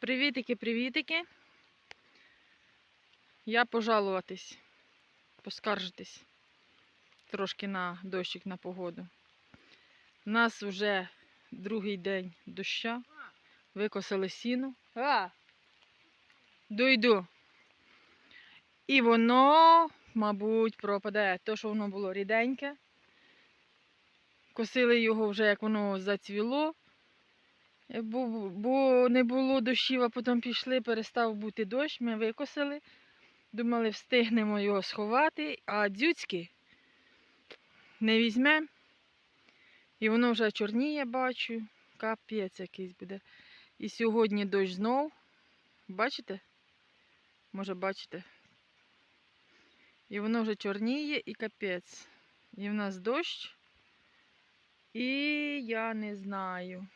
Привітики, привітики. Я пожалуватись, поскаржитись трошки на дощик на погоду. У нас вже другий день доща. Викосили сіно. А! Дойду. І воно, мабуть, пропаде. То, що воно було ріденьке. Косили його вже, як воно зацвіло. Бо, бо не було дощів, а потім пішли, перестав бути дощ, ми викосили. Думали, встигнемо його сховати, а дзюцьки не візьмемо. І воно вже чорніє, бачу. Капець якийсь буде. І сьогодні дощ знов. Бачите? Може, бачите? І воно вже чорніє і капець. І в нас дощ. І я не знаю.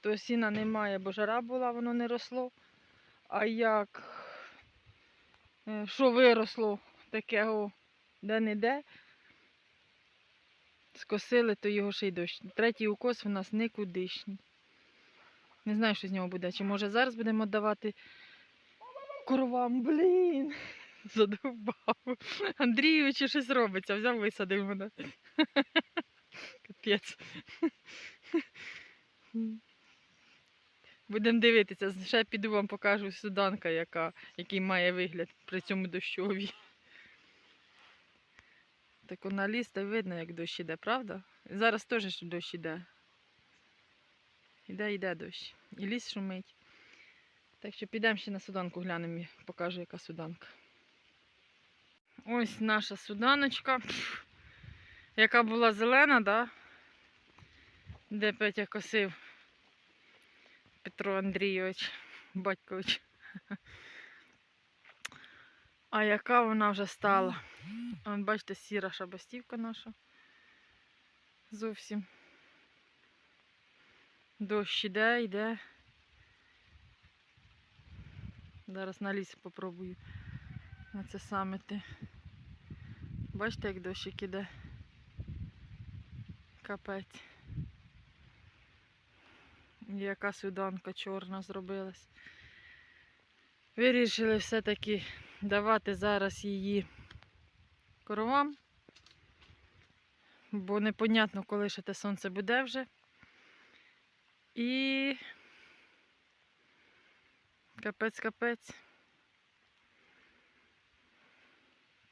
То сіна немає, бо жара була, воно не росло. А як е, що виросло такого де-не-де, скосили, то його ще й дощ. Третій укос у нас никудишній. Не знаю, що з нього буде. Чи може зараз будемо давати коровам, блін. Задовбав. Андрійович щось робиться, взяв висадив мене. Капець. Будемо дивитися. Ще піду вам покажу суданка, яка, який має вигляд при цьому дощові. Так вона ліс, та видно, як дощ іде, правда? Зараз теж дощ іде. Іде, йде дощ. І ліс шумить. Так що підемо ще на суданку глянемо і покажу, яка суданка. Ось наша суданочка, яка була зелена, да? де Петя косив Петро Андрійович Батькович. А яка вона вже стала? Вон, бачите, сіра шабастівка наша. Зовсім. Дощ іде, йде. Зараз на ліс попробую на це саме ти. Бачите, як дощик іде. Капець. Яка суданка чорна зробилась. Вирішили все-таки давати зараз її коровам, бо непонятно, коли ще те сонце буде вже. І капець-капець.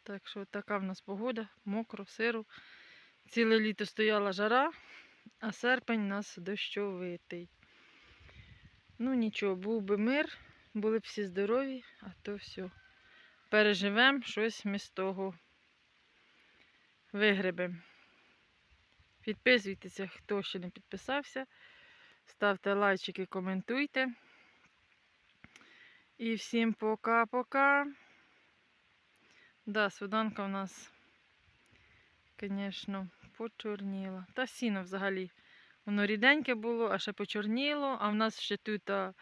Так що така в нас погода, мокро, сиро. Ціле літо стояла жара, а серпень у нас дощовитий. Ну нічого, був би мир, були б всі здорові, а то все. Переживемо щось ми з того вигребемо. Підписуйтеся, хто ще не підписався. Ставте лайчики, коментуйте. І всім пока-пока. Да, суданка у нас, звісно, почорніла. Та сіно взагалі. Воно ріденьке було, а ще почорніло, а в нас ще тут е,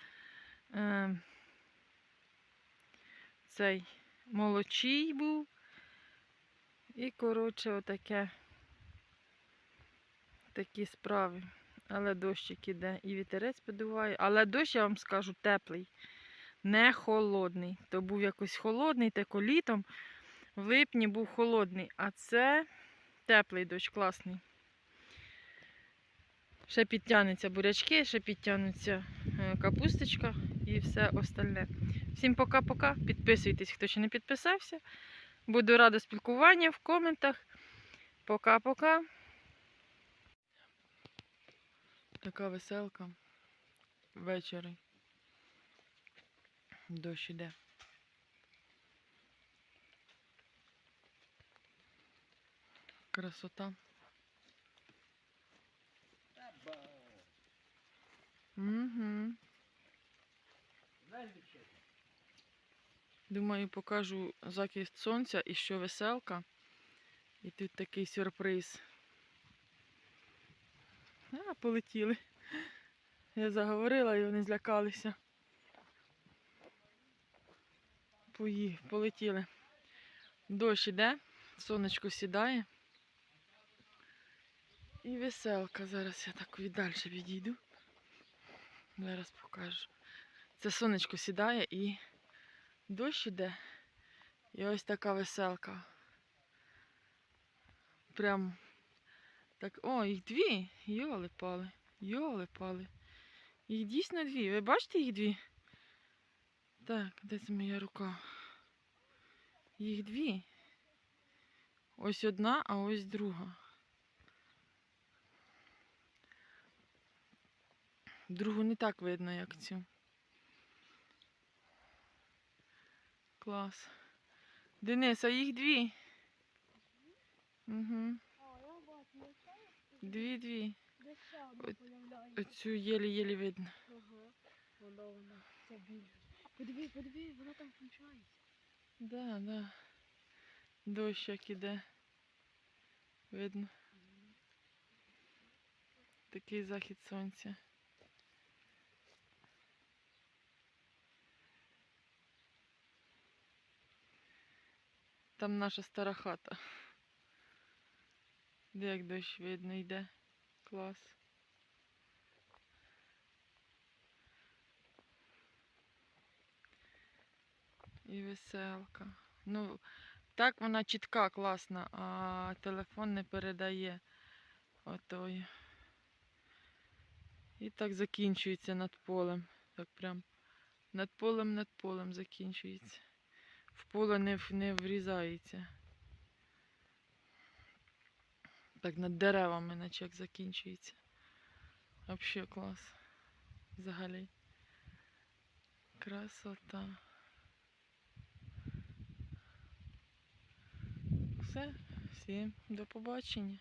цей молочій був. І, коротше, отаке. Такі справи. Але дощик іде і вітерець подуває. Але дощ, я вам скажу, теплий, не холодний. То був якось холодний, тако літом. В липні був холодний, а це теплий дощ, класний. Ще підтягнуться бурячки, ще підтягнуться е, капусточка і все остальне. Всім пока-пока. Підписуйтесь, хто ще не підписався. Буду рада спілкуванню в коментах. Пока-пока. Така веселка. Ввечері. Дощ іде. Красота. Угу. Думаю, покажу захист сонця і що веселка. І тут такий сюрприз. А, полетіли. Я заговорила і вони злякалися. Пої... Полетіли. Дощ іде, сонечко сідає. І веселка. Зараз я так віддальше відійду. Зараз покажу. Це сонечко сідає і дощ іде. І ось така веселка. Прям так. О, їх дві. Йоли пали. Йоли пали. Їх дійсно дві. Ви бачите їх дві? Так, де це моя рука? Їх дві. Ось одна, а ось друга. Другу не так видно, як цю. Клас. Денис, а їх дві. Угу. Дві-дві. Оцю єлі-єлі видно. Ага. Вона, вона, це більше. Подиви, подиви, вона там включається. Да, да. Дощ як іде. Видно. Такий захід сонця. Там наша стара хата. Де як дощ видно йде. Клас. І веселка. Ну, так вона чітка, класна, а телефон не передає отої. І так закінчується над полем. Так прям над полем, над полем закінчується. В поле не, не врізається. Так над деревами, наче як закінчується. Взагалі клас. Взагалі. Красота. Все, всім до побачення.